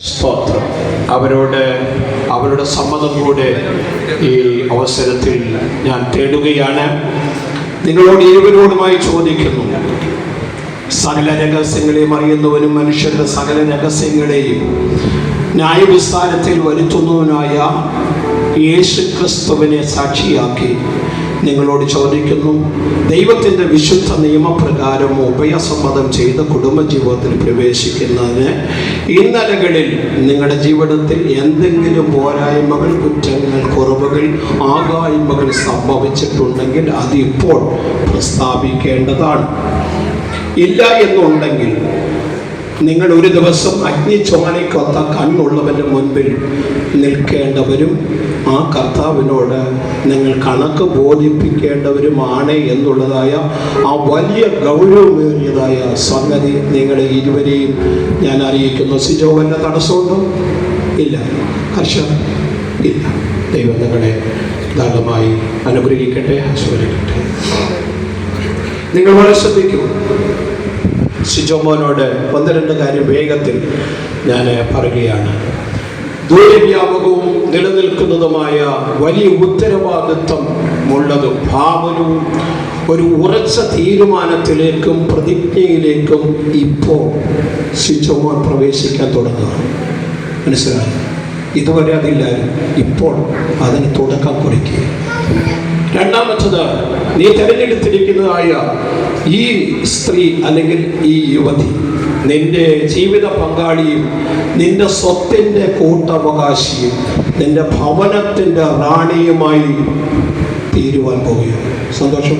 സ്തോത്രം. അവരോട് അവരുടെ സമ്മതം കൂടെ ഈ അവസരത്തിൽ ഞാൻ തേടുകയാണ്. നിങ്ങളോട് ഇരുവരോടുമായി ചോദിക്കുന്നു. സകല രഹസ്യങ്ങളെയും അറിയുന്നവനും മനുഷ്യരുടെ സകല രഹസ്യങ്ങളെയും ന്യായവിസ്താരത്തിൽ വരുത്തുന്നവനായ യേശു ക്രിസ്തുവിനെ സാക്ഷിയാക്കി. നിങ്ങളോട് ചോദിക്കുന്നു. ദൈവത്തിന്റെ വിശുദ്ധ നിയമപ്രകാരം ഉഭയസമ്മതം ചെയ്ത കുടുംബജീവിതത്തിൽ പ്രവേശിക്കുന്നതിന് ഇന്നലകളിൽ നിങ്ങളുടെ ജീവിതത്തിൽ എന്തെങ്കിലും പോരായ്മകൾ കുറ്റങ്ങൾ കുറവുകൾ ആകായ്മകൾ സംഭവിച്ചിട്ടുണ്ടെങ്കിൽ അതിപ്പോൾ പ്രസ്താവിക്കേണ്ടതാണ്. ഇല്ല എന്നുണ്ടെങ്കിൽ നിങ്ങൾ ഒരു ദിവസം അഗ്നിച്ചോലയ്ക്കൊത്ത കണ്ണുള്ളവന്റെ മുൻപിൽ നിൽക്കേണ്ടവരും ആ കർത്താവിനോട് നിങ്ങൾ കണക്ക് ബോധിപ്പിക്കേണ്ടവരുമാണ് എന്നുള്ളതായ ആ വലിയ ഗൗരവമേറിയതായ സംഗതി നിങ്ങളെ ഇരുവരെയും ഞാൻ അറിയിക്കുന്നു. സിജോ വല്ല തടസ്സമുണ്ടോ? ഇല്ല. കർഷകർ ഇല്ല. ദൈവം നിങ്ങളെ ധാരാളമായി അനുഗ്രഹിക്കട്ടെ ആസ്വദിക്കട്ടെ നിങ്ങൾ വളരെ ശ്രദ്ധിക്കൂ സിജോമോനോട് ഒന്ന് രണ്ട് കാര്യം വേഗത്തിൽ ഞാൻ പറയുകയാണ്. ദൂരവ്യാപകവും നിലനിൽക്കുന്നതുമായ വലിയ ഉത്തരവാദിത്വം ഉള്ളതും ഭാവനവും ഒരു ഉറച്ച തീരുമാനത്തിലേക്കും പ്രതിജ്ഞയിലേക്കും ഇപ്പോൾ സിജോമോൻ പ്രവേശിക്കാൻ തുടങ്ങുക മനസ്സിലായി? ഇതുവരെ അതില്ലായിരുന്നു. ഇപ്പോൾ അതിന് തുടക്കം കുറിക്കുക രണ്ടാമത്തത് നീ തിരഞ്ഞെടുത്തിരിക്കുന്നതായ ഈ സ്ത്രീ അല്ലെങ്കിൽ ഈ യുവതി നിന്റെ ജീവിത പങ്കാളിയും നിന്റെ സ്വത്തിന്റെ കൂട്ടവകാശിയും നിന്റെ ഭവനത്തിന്റെ റാണിയുമായി തീരുവാൻ പോവുകയാണ്. സന്തോഷം.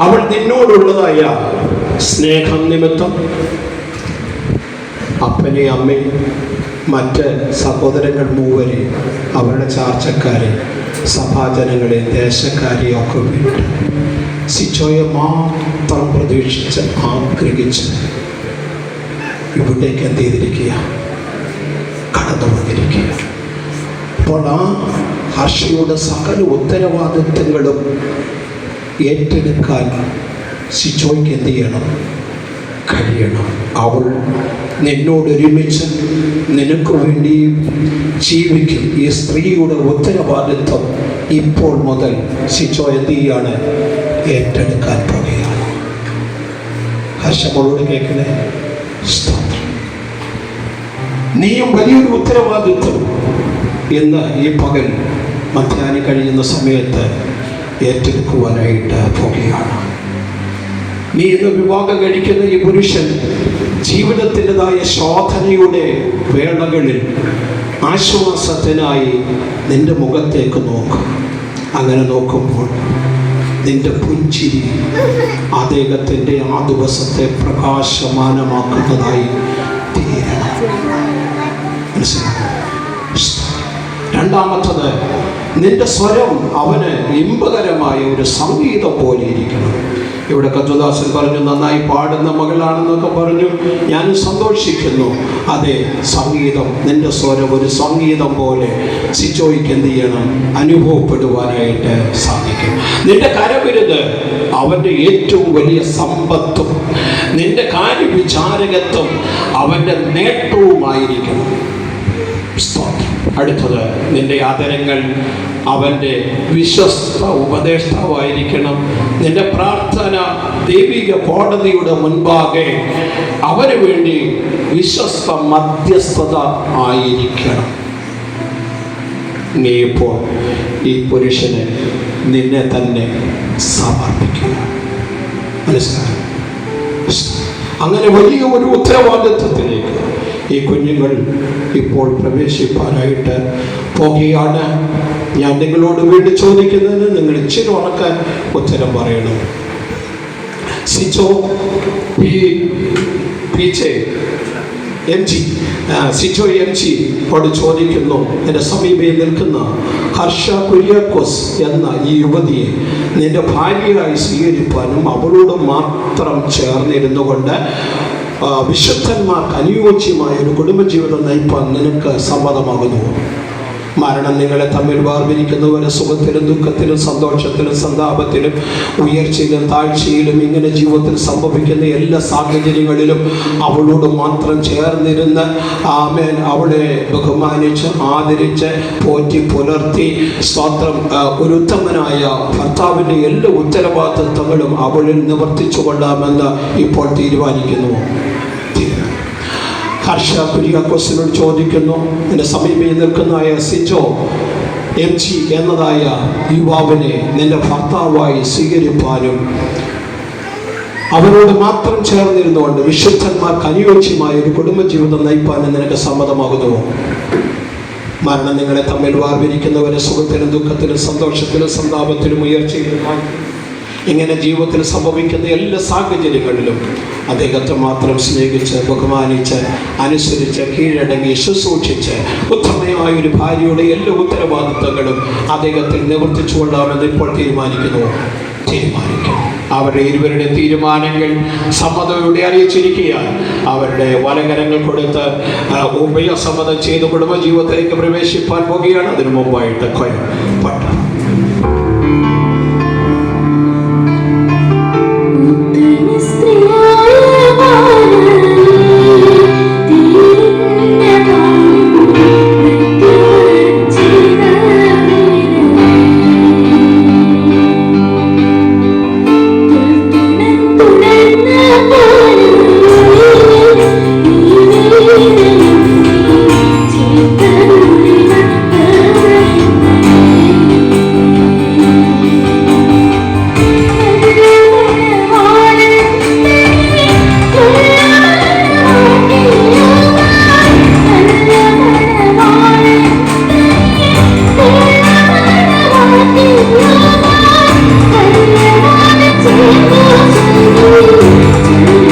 അവൾ നിന്നോടുള്ളതായ സ്നേഹം നിമിത്തം അപ്പനെ അമ്മയും മറ്റ് സഹോദരങ്ങൾ മൂവരെ അവരുടെ ചാർച്ചക്കാരെ സഭാജനങ്ങളെ ദേശക്കാരിയൊക്കെ വേണ്ട സിച്ചോയെ മാത്രം പ്രതീക്ഷിച്ച് ആഗ്രഹിച്ച് ഇവിടേക്ക് എന്ത് ചെയ്തിരിക്കുക? കടന്നു വന്നിരിക്കുക. അപ്പോൾ ആ ഹർഷയുടെ സകല ഉത്തരവാദിത്തങ്ങളും ഏറ്റെടുക്കാൻ സിച്ചോയ്ക്ക് എന്ത് ചെയ്യണം? കഴിയണം. അവൾ നിന്നോട് ഒരുമിച്ച് നിനക്ക് വേണ്ടി ജീവിക്കും. ഈ സ്ത്രീയുടെ ഉത്തരവാദിത്വം ഇപ്പോൾ മുതൽ ശിശോയതിയാണ് ഏറ്റെടുക്കാൻ പോകുകയാണ്. ഹർഷമോളോട് കേൾക്കണേ നീയും വലിയൊരു ഉത്തരവാദിത്വം എന്ന് ഈ പകൽ മധ്യാഹ്നം കഴിയുന്ന സമയത്ത് ഏറ്റെടുക്കുവാനായിട്ട് പോകുകയാണ്. നീ ഇന്ന് വിവാഹം കഴിക്കുന്ന ഈ പുരുഷൻ ജീവിതത്തിന്റെതായ ശോധനയുടെ വേളകളിൽ ആശ്വാസത്തിനായി നിന്റെ മുഖത്തേക്ക് നോക്കും. അങ്ങനെ നോക്കുമ്പോൾ നിന്റെ പുഞ്ചിരി അദ്ദേഹത്തിന്റെ ആ ദിവസത്തെ പ്രകാശമാനമാക്കുന്നതായി രണ്ടാമത്തത് നിന്റെ സ്വരം അവന് ഇമ്പകരമായ ഒരു സംഗീതം പോലെ ഇരിക്കണം. ഇവിടെ കത്തുദാസൻ പറഞ്ഞു നന്നായി പാടുന്ന മകളാണെന്നൊക്കെ പറഞ്ഞു. ഞാൻ സന്തോഷിക്കുന്നു. അതെ സംഗീതം നിന്റെ സ്വരം ഒരു സംഗീതം പോലെ സിച്ചോയ്ക്ക് എന്ത് ചെയ്യണം? അനുഭവപ്പെടുവാനായിട്ട് സാധിക്കും. നിന്റെ കരവിരുത് അവന്റെ ഏറ്റവും വലിയ സമ്പത്തും നിന്റെ കാര്യവിചാരകത്വം അവന്റെ നേട്ടവുമായിരിക്കണം. അടുത്തത് നിന്റെ ആദരങ്ങൾ അവന്റെ വിശ്വസ്ത ഉപദേഷ്ടാവായിരിക്കണം. നിന്റെ പ്രാർത്ഥന ദൈവിക കോടതിയുടെ മുൻപാകെ അവന് വേണ്ടി വിശ്വസ്ത മധ്യസ്ഥത ആയിരിക്കണം. നീ ഇപ്പോൾ ഈ പുരുഷന് നിന്നെ തന്നെ സമർപ്പിക്കുക. മനസ്സിലായി? അങ്ങനെ വലിയ ഒരു ഉത്തരവാദിത്വത്തിലേക്ക് ഈ കുഞ്ഞുങ്ങൾ ഇപ്പോൾ പ്രവേശിപ്പാനായിട്ട് പോകുകയാണ്. ഞാൻ നിങ്ങളോട് വീണ്ടും ചോദിക്കുന്നതിന് നിങ്ങൾ ഇച്ചിരി ഉറക്കാൻ ഉത്തരം പറയണം. സിച്ചോ പി എം ജി സിറ്റോ എം ജി അവിടെ ചോദിക്കുന്നു. എന്റെ സമീപയിൽ നിൽക്കുന്ന ഹർഷ കുര്യാക്കോസ് എന്ന ഈ യുവതിയെ നിന്റെ ഭാര്യയായി സ്വീകരിക്കാനും അവളോട് മാത്രം ചേർന്നിരുന്നു കൊണ്ട് ആ, വിശുദ്ധന്മാർക്ക് അനുയോജ്യമായ ഒരു കുടുംബജീവിതം നയിപ്പാൻ നിനക്ക് സമ്മതമാകുന്നു. മരണം നിങ്ങളെ തമ്മിൽ വേർതിരിക്കുന്നവരെ സുഖത്തിലും ദുഃഖത്തിലും സന്തോഷത്തിലും സന്താപത്തിലും ഉയർച്ചയിലും താഴ്ചയിലും ഇങ്ങനെ ജീവിതത്തിൽ സംഭവിക്കുന്ന എല്ലാ സാഹചര്യങ്ങളിലും അവളോട് മാത്രം ചേർന്നിരുന്ന് ആമേൻ. അവളെ ബഹുമാനിച്ച് ആദരിച്ച് പോറ്റി പുലർത്തി സ്വാത്രം ഒരു ഉത്തമനായ ഭർത്താവിന്റെ എല്ലാ ഉത്തരവാദിത്വങ്ങളും അവളിൽ നിവർത്തിച്ചു കൊള്ളാമെന്ന് ഇപ്പോൾ തീരുമാനിക്കുന്നു. ഹർഷ കുര്യാക്കോസിനോട് ചോദിക്കുന്നു. എന്റെ സമീപയിൽ നിൽക്കുന്നതായ സിജോ എം ജി എന്നതായ യുവാവിനെ നിന്റെ ഭർത്താവായി സ്വീകരിപ്പാനും അവരോട് മാത്രം ചേർന്നിരുന്നുകൊണ്ട് വിശുദ്ധന്മാർക്ക് അനുയോജ്യമായ ഒരു കുടുംബജീവിതം നയിപ്പാനും നിനക്ക് സമ്മതമാകുന്നുവോ മരണം നിങ്ങളെ തമ്മിൽ വാർവിരിക്കുന്നവരെ സുഖത്തിലും ദുഃഖത്തിലും സന്തോഷത്തിലും സന്താപത്തിലും ഉയർച്ചയിലും മാറ്റി ഇങ്ങനെ ജീവിതത്തിൽ സംഭവിക്കുന്ന എല്ലാ സാഹചര്യങ്ങളിലും അദ്ദേഹത്തെ മാത്രം സ്നേഹിച്ച് ബഹുമാനിച്ച് അനുസരിച്ച് കീഴടങ്ങി ശുശ്രൂഷിച്ച് ഉത്തമയായ ഒരു ഭാര്യയുടെ എല്ലാ ഉത്തരവാദിത്തങ്ങളും അദ്ദേഹത്തിൽ നിവർത്തിച്ചു കൊള്ളാമെന്ന് ഇപ്പോൾ തീരുമാനിക്കുന്നു. തീരുമാനിക്കും അവരുടെ ഇരുവരുടെ തീരുമാനങ്ങൾ സമ്മതയോടെ അറിയിച്ചിരിക്കുകയാൽ അവരുടെ വലകരങ്ങൾ കൊടുത്ത് ഉഭയസമ്മതം ചെയ്ത് കുടുംബജീവിതത്തിലേക്ക് പ്രവേശിപ്പാൻ പോകുകയാണ്. അതിനു മുമ്പായിട്ട് കൊയം you.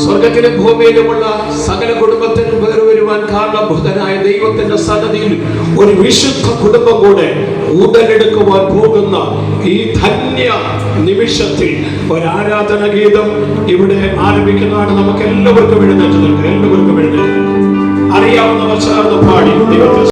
സ്വർഗത്തിലും ഭൂമിയിലുമുള്ള സകല കുടുംബത്തിനും വേറെ വരുവാൻ കാരണഭൂതനായ ദൈവത്തിന്റെ സന്നദ്ധിയിൽ ഒരു വിശുദ്ധ കുടുംബം കൂടെ ഉടലെടുക്കുവാൻ പോകുന്ന ഈ ധന്യ നിമിഷത്തിൽ ഒരു ആരാധന ഗീതം ഇവിടെ ആരംഭിക്കുന്നതാണ്. നമുക്ക് എല്ലാവർക്കും എഴുന്നേറ്റ് നിൽക്കുക എല്ലാവർക്കും എഴുന്നേറ്റ്. അറിയാവുന്നവർ ചേർന്ന് പാടി. ദൈവത്തെ